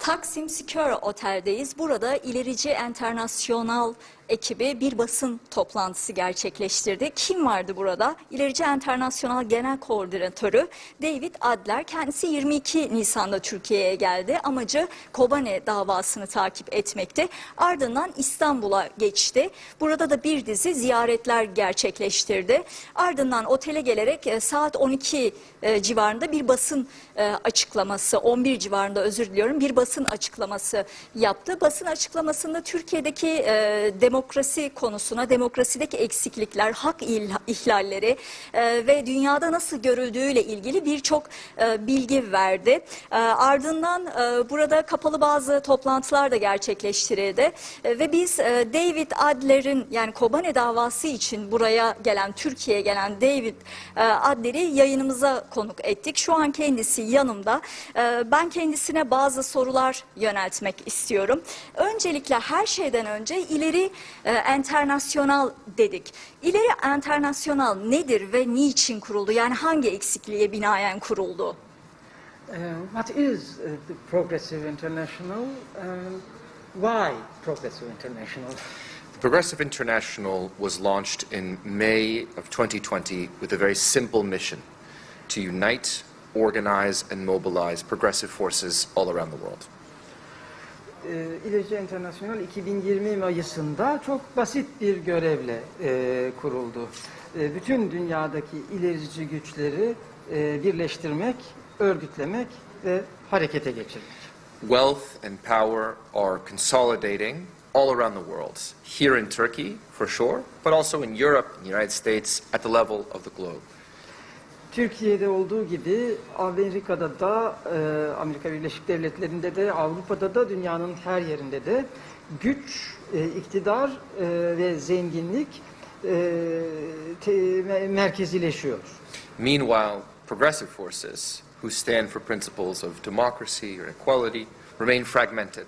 Taksim Square Otel'deyiz. Burada ilerici enternasyonal ekibi bir basın toplantısı gerçekleştirdi. Kim vardı burada? İlerici Enternasyonal Genel Koordinatörü David Adler. Kendisi 22 Nisan'da Türkiye'ye geldi. Amacı Kobane davasını takip etmekti. Ardından İstanbul'a geçti. Burada da bir dizi ziyaretler gerçekleştirdi. Ardından otele gelerek e, saat 12 e, civarında bir basın e, açıklaması, 11 civarında özür diliyorum, bir basın açıklaması yaptı. Basın açıklamasında Türkiye'deki e, demokrasi konusuna, demokrasideki eksiklikler, hak ihlalleri e, ve dünyada nasıl görüldüğüyle ilgili birçok e, bilgi verdi. E, ardından burada kapalı bazı toplantılar da gerçekleştirildi ve biz David Adler'in yani Kobane davası için buraya gelen, Türkiye'ye gelen David Adler'i yayınımıza konuk ettik. Şu an kendisi yanımda. Ben kendisine bazı sorular yöneltmek istiyorum. Öncelikle her şeyden önce ileri e, enternasyonal dedik. İleri enternasyonal nedir ve niçin kuruldu? Yani hangi eksikliğe binaen kuruldu? Uh, what is uh, the Progressive International and why Progressive International? The Progressive International was launched in May of 2020 with a very simple mission to unite, organize, and mobilize progressive forces all around the world. Ee, İlerici International 2020 Mayıs'ında çok basit bir görevle e, kuruldu. E, bütün dünyadaki ilerici güçleri e, birleştirmek, örgütlemek ve harekete geçirmek. Wealth and power are consolidating all around the world, here in Turkey, for sure, but also in Europe and the United States at the level of the globe. Türkiye'de olduğu gibi Amerika'da da, e, Amerika Birleşik Devletleri'nde de, Avrupa'da da, dünyanın her yerinde de güç, e, iktidar e, ve zenginlik e, te- me- merkezileşiyor. Meanwhile, progressive forces, who stand for principles of democracy or equality, remain fragmented.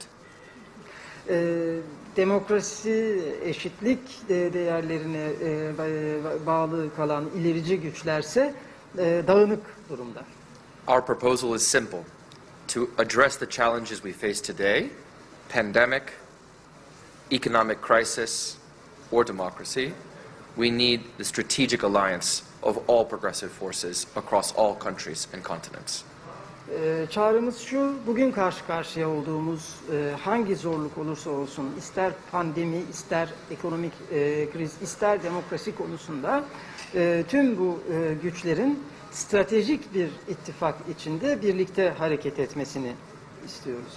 E, demokrasi, eşitlik de- değerlerine e, ba- bağlı kalan ilerici güçlerse dağınık durumda. Our proposal is simple to address the challenges we face today pandemic, economic crisis, or democracy. We need the strategic alliance of all progressive forces across all countries and continents. Ee, çağrımız şu, bugün karşı karşıya olduğumuz e, hangi zorluk olursa olsun, ister pandemi, ister ekonomik e, kriz, ister demokrasi konusunda e, tüm bu güçlerin stratejik bir ittifak içinde birlikte hareket etmesini istiyoruz.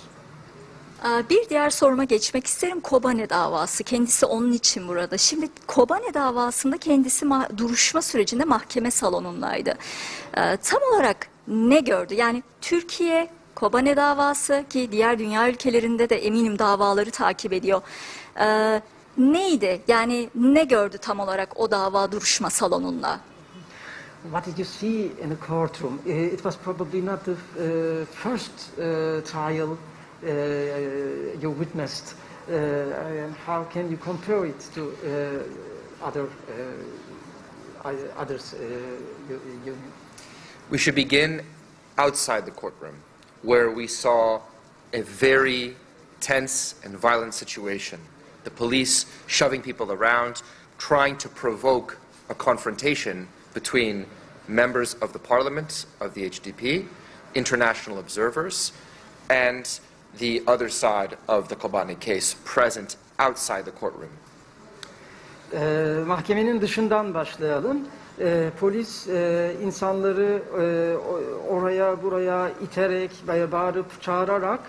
Ee, Bir diğer soruma geçmek isterim. Kobane davası. Kendisi onun için burada. Şimdi Kobane davasında kendisi ma- duruşma sürecinde mahkeme salonundaydı. Ee, Tam olarak ne gördü? Yani Türkiye Kobane davası ki diğer dünya ülkelerinde de eminim davaları takip ediyor. Ee, Neydi? Yani ne gördü tam olarak o dava duruşma salonunda? What did you see in the courtroom? Uh, It was probably not the uh, first uh, trial you witnessed. How can you compare it to other others? You, We should begin outside the courtroom, where we saw a very tense and violent situation. The police shoving people around, trying to provoke a confrontation between members of the parliament of the HDP, international observers, and the other side of the Kobani case present outside the courtroom. Ee, mahkemenin dışından başlayalım. Ee, polis e, insanları e, oraya buraya iterek, ba- bağırıp çağırarak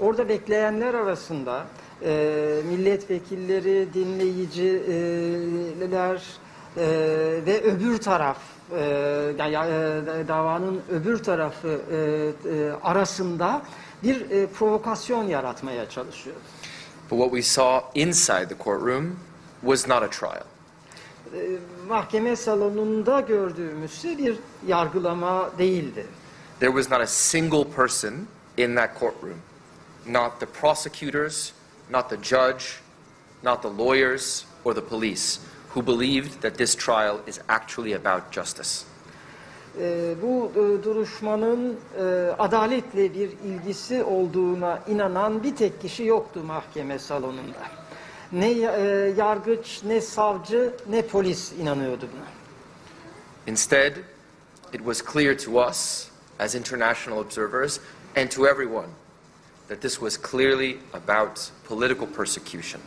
orada bekleyenler arasında e, milletvekilleri, dinleyiciler e, ve öbür taraf e, e, davanın öbür tarafı e, e, arasında bir e, provokasyon yaratmaya çalışıyor. But what we saw inside the courtroom was not a trial. E, mahkeme salonunda gördüğümüzse bir yargılama değildi. There was not a single person in that courtroom, not the prosecutors, not the judge, not the lawyers, or the police, who believed that this trial is actually about justice. e, bu e, duruşmanın e, adaletle bir ilgisi olduğuna inanan bir tek kişi yoktu mahkeme salonunda. Ne e, yargıç, ne savcı, ne polis inanıyordu buna. Instead, it was clear to us as international observers and to everyone that this was clearly about political persecution.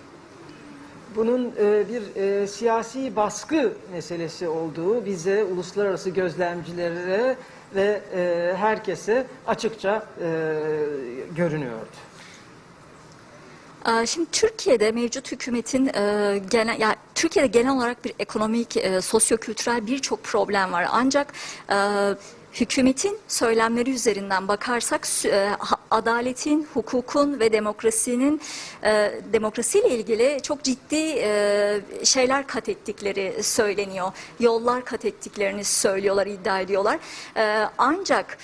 Bunun e, bir e, siyasi baskı meselesi olduğu bize, uluslararası gözlemcilere ve e, herkese açıkça e, görünüyordu. Ee, Şimdi Türkiye'de mevcut hükümetin e, genel, yani Türkiye'de genel olarak bir ekonomik, e, sosyokültürel birçok problem var. Ancak e, hükümetin söylemleri üzerinden bakarsak adaletin, hukukun ve demokrasinin e, demokrasiyle ilgili çok ciddi şeyler kat ettikleri söyleniyor. Yollar kat ettiklerini söylüyorlar, iddia ediyorlar. Ancak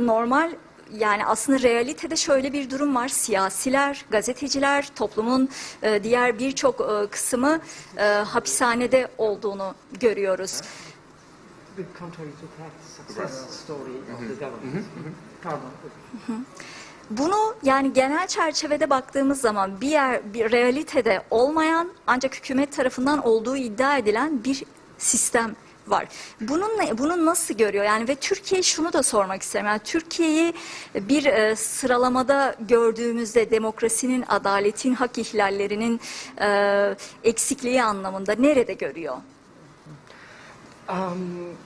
normal yani aslında realitede şöyle bir durum var. Siyasiler, gazeteciler, toplumun e, diğer birçok e, kısmı e, hapishanede olduğunu görüyoruz. The government. Pardon. Bunu yani genel çerçevede baktığımız zaman bir yer bir realitede olmayan ancak hükümet tarafından olduğu iddia edilen bir sistem var. Bunun bunu nasıl görüyor? Yani ve Türkiye şunu da sormak isterim. Yani Türkiye'yi bir e, sıralamada gördüğümüzde demokrasinin, adaletin, hak ihlallerinin e, eksikliği anlamında nerede görüyor? Um,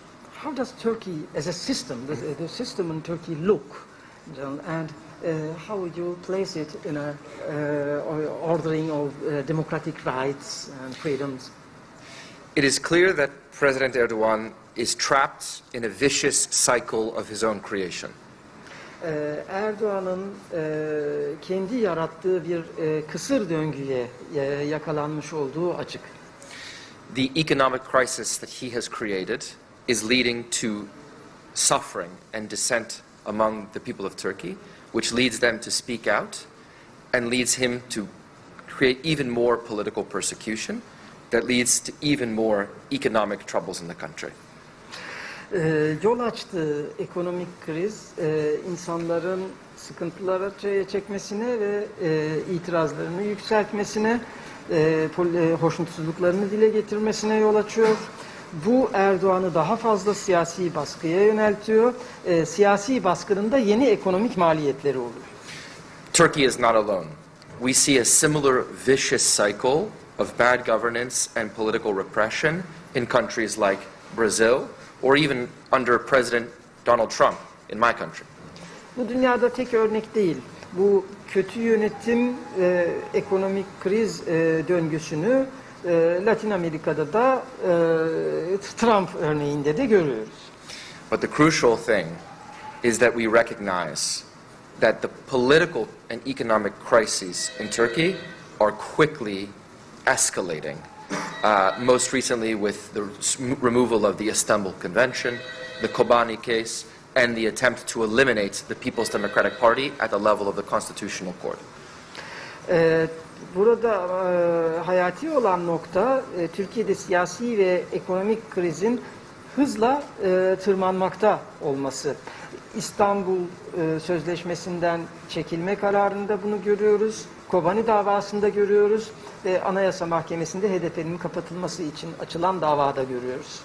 how does Turkey, as a system, the, the system in Turkey look, and uh, how would you place it in a uh, ordering of uh, democratic rights and freedoms? It is clear that President Erdogan is trapped in a vicious cycle of his own creation. Ee, Erdoğan'ın e, kendi yarattığı bir e, kısır döngüye e, yakalanmış olduğu açık. The economic crisis that he has created is leading to suffering and dissent among the people of Turkey, which leads them to speak out and leads him to create even more political persecution that leads to even more economic troubles in the country. Ee, yol açtığı ekonomik kriz e, insanların sıkıntılara çe- çekmesine ve e, itirazlarını yükseltmesine, e, pol- e, hoşnutsuzluklarını dile getirmesine yol açıyor. Bu Erdoğan'ı daha fazla siyasi baskıya yöneltiyor. E, siyasi baskının da yeni ekonomik maliyetleri oluyor. Turkey is not alone. We see a similar vicious cycle of bad governance and political repression in countries like Brazil or even under President Donald Trump in my country. Bu dünyada tek örnek değil. Bu kötü yönetim, e, ekonomik kriz e, döngüsünü e, Latin Amerika'da da e, Trump örneğinde de görüyoruz. But the crucial thing is that we recognize that the political and economic crises in Turkey are quickly escalating. Uh, most recently, with the removal of the Istanbul Convention, the Kobani case, and the attempt to eliminate the People's Democratic Party at the level of the Constitutional Court. E, burada e, hayati olan nokta e, Türkiye'de siyasi ve ekonomik krizin hızla e, tırmanmakta olması. İstanbul e, Sözleşmesi'nden çekilme kararında bunu görüyoruz. Kobani davasında görüyoruz ve Anayasa Mahkemesi'nde HDP'nin kapatılması için açılan davada görüyoruz.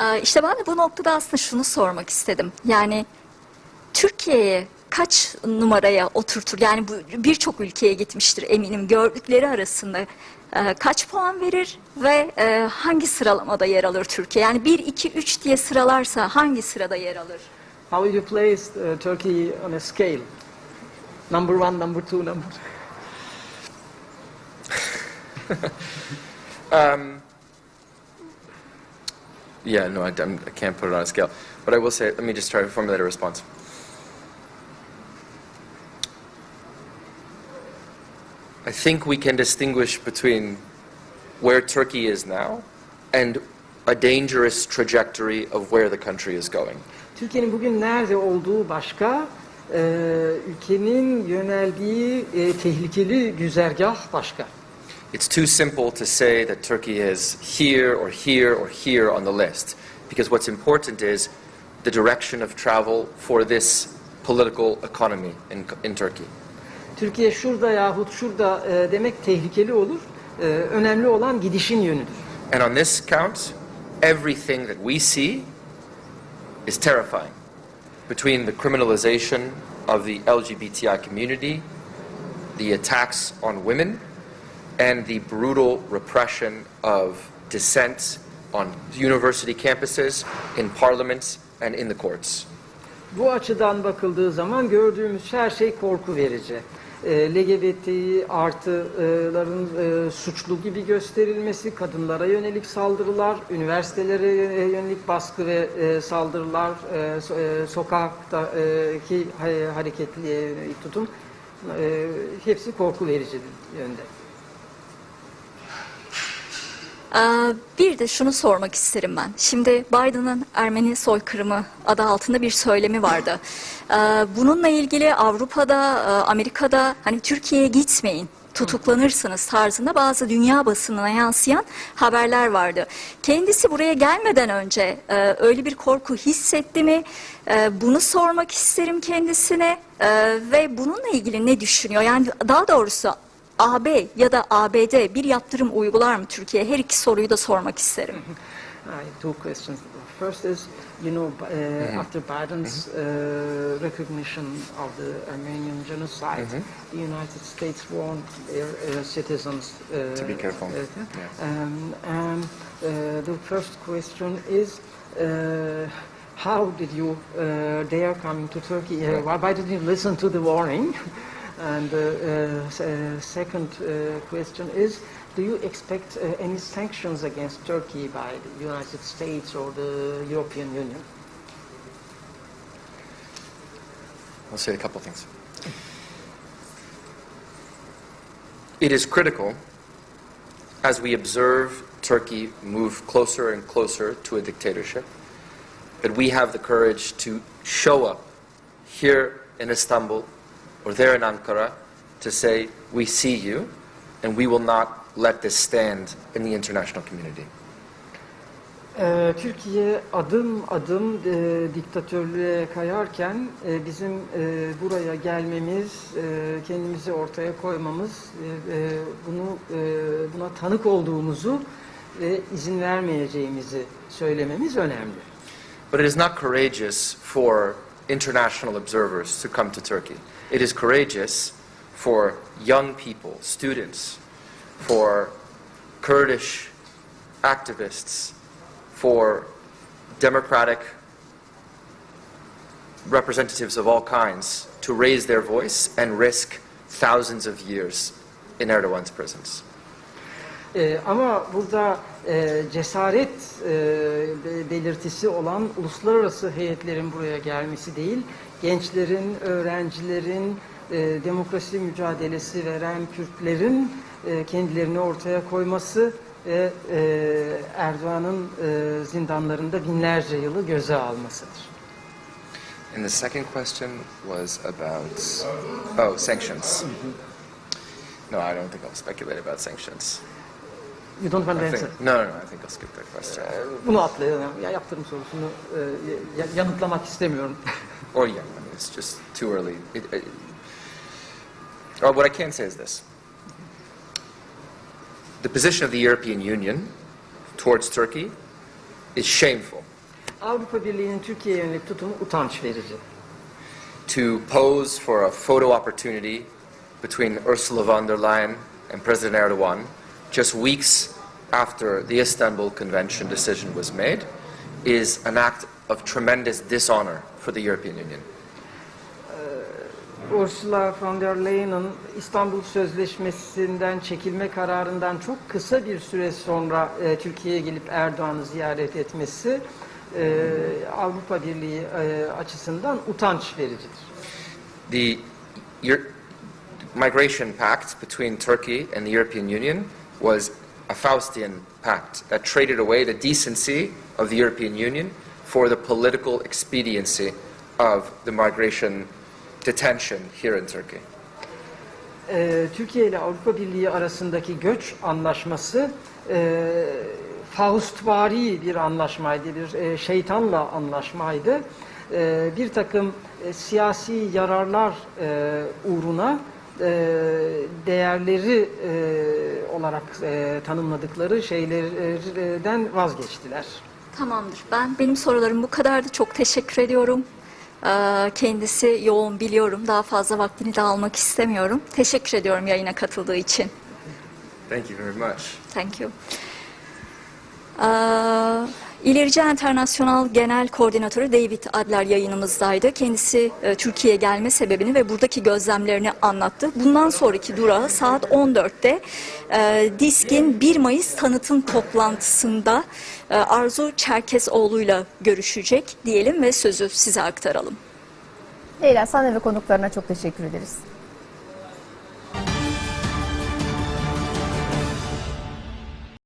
Ee, İşte ben de bu noktada aslında şunu sormak istedim. Yani Türkiye'ye kaç numaraya oturtur? Yani bu birçok ülkeye gitmiştir eminim. Gördükleri arasında e, kaç puan verir ve e, hangi sıralamada yer alır Türkiye? Yani 1, 2, 3 diye sıralarsa hangi sırada yer alır? How would you place uh, Turkey on a scale? Number one, number two, number three. Um, yeah, no, I, I'm- I can't put it on a scale. But I will say, let me just try to formulate a response. I think we can distinguish between where Turkey is now and a dangerous trajectory of where the country is going. Türkiye'nin bugün nerede olduğu başka, e, ülkenin yöneldiği e, tehlikeli güzergah başka. It's too simple to say that Turkey is here or here or here on the list. because what's important is the direction of travel for this political economy in, in Turkey. Türkiye şurada yahut şurada e, demek tehlikeli olur. E, önemli olan gidişin yönüdür. And on this count, everything that we see is terrifying. Between the criminalization of the LGBTI community, the attacks on women, and the brutal repression of dissent on university campuses, in parliament, and in the courts. Bu açıdan bakıldığı zaman gördüğümüz her şey korku verici. E, LGBT artıların e, suçlu gibi gösterilmesi, kadınlara yönelik saldırılar, üniversitelere yönelik baskı ve e, saldırılar, e, e, sokaktaki ha- hareketliğe yönelik tutum e, hepsi korku verici yönde. Ee, Bir de şunu sormak isterim ben. Şimdi Biden'ın Ermeni soykırımı adı altında bir söylemi vardı. Ee, Bununla ilgili Avrupa'da, e, Amerika'da hani Türkiye'ye gitmeyin tutuklanırsınız tarzında bazı dünya basınına yansıyan haberler vardı. Kendisi buraya gelmeden önce e, öyle bir korku hissetti mi? E, Bunu sormak isterim kendisine ve bununla ilgili ne düşünüyor? Yani daha doğrusu AB ya da ABD bir yaptırım uygular mı Türkiye? Her iki soruyu da sormak isterim. I have two questions. First is, you know, uh, after Biden's uh, recognition of the Armenian genocide, the United States warned their uh, citizens uh, To be careful. uh, Yeah. um, and uh, the first question is, uh, how did you uh, dare coming to Turkey? Uh, why, why did you listen to the warning? and the uh, uh, second uh, question is, do you expect any sanctions against Turkey by the United States or the European Union? I'll say a couple of things. It is critical as we observe Turkey move closer and closer to a dictatorship that we have the courage to show up here in Istanbul or there in Ankara to say, We see you, and we will not let this stand in the international community. Ee, Türkiye adım adım e, diktatörlüğe kayarken e, bizim e, buraya gelmemiz, e, kendimizi ortaya koymamız, e, e, bunu e, buna tanık olduğumuzu ve izin vermeyeceğimizi söylememiz önemli. But it is not courageous for international observers to come to Turkey. It is courageous for young people, students, for Kurdish activists, for democratic representatives of all kinds to raise their voice and risk thousands of years in Erdogan's prisons. Ee, ama burada e, cesaret e, be- belirtisi olan uluslararası heyetlerin buraya gelmesi değil, gençlerin, öğrencilerin, e, demokrasi mücadelesi veren Kürtlerin e, kendilerini ortaya koyması ve e, Erdoğan'ın e, zindanlarında binlerce yılı göze almasıdır. And the second question was about oh sanctions. No, I don't think I'll speculate about sanctions. You don't want to answer. no, no, no. I think I'll skip that question. Bunu atlayalım. Ya yaptırım sorusunu e, ya- yanıtlamak istemiyorum. Or yeah, I mean, it's just too early. It, it, or what I can say is this: the position of the European Union towards Turkey is shameful. Avrupa Birliği'nin Türkiye'ye yönelik tutumu utanç verici. To pose for a photo opportunity between Ursula von der Leyen and President Erdogan just weeks after the Istanbul Convention decision was made is an act of tremendous dishonor for the European Union. Ursula von der Leyen'in İstanbul Sözleşmesi'nden çekilme kararından çok kısa bir süre sonra e, Türkiye'ye gelip Erdoğan'ı ziyaret etmesi e, Avrupa Birliği e, açısından utanç vericidir. The Euro- migration pact between Turkey and the European Union was a Faustian pact that traded away the decency of the European Union for the political expediency of the migration detention here in Turkey. E, Türkiye ile Avrupa Birliği arasındaki göç anlaşması e, Faustvari bir anlaşmaydı, bir e, şeytanla anlaşmaydı. E, bir takım e, siyasi yararlar e, uğruna değerleri e, olarak e, tanımladıkları şeylerden vazgeçtiler. Tamamdır. Ben benim sorularım bu kadardı. Çok teşekkür ediyorum. Kendisi yoğun biliyorum. Daha fazla vaktini de almak istemiyorum. Teşekkür ediyorum yayına katıldığı için. Thank you very much. Thank you. İlerici Enternasyonal Genel Koordinatörü David Adler yayınımızdaydı. Kendisi e, Türkiye'ye gelme sebebini ve buradaki gözlemlerini anlattı. Bundan sonraki durağı saat 14'te e, DİSK'in 1 Mayıs tanıtım toplantısında e, Arzu Çerkezoğlu'yla görüşecek diyelim ve sözü size aktaralım. Leyla sana ve konuklarına çok teşekkür ederiz.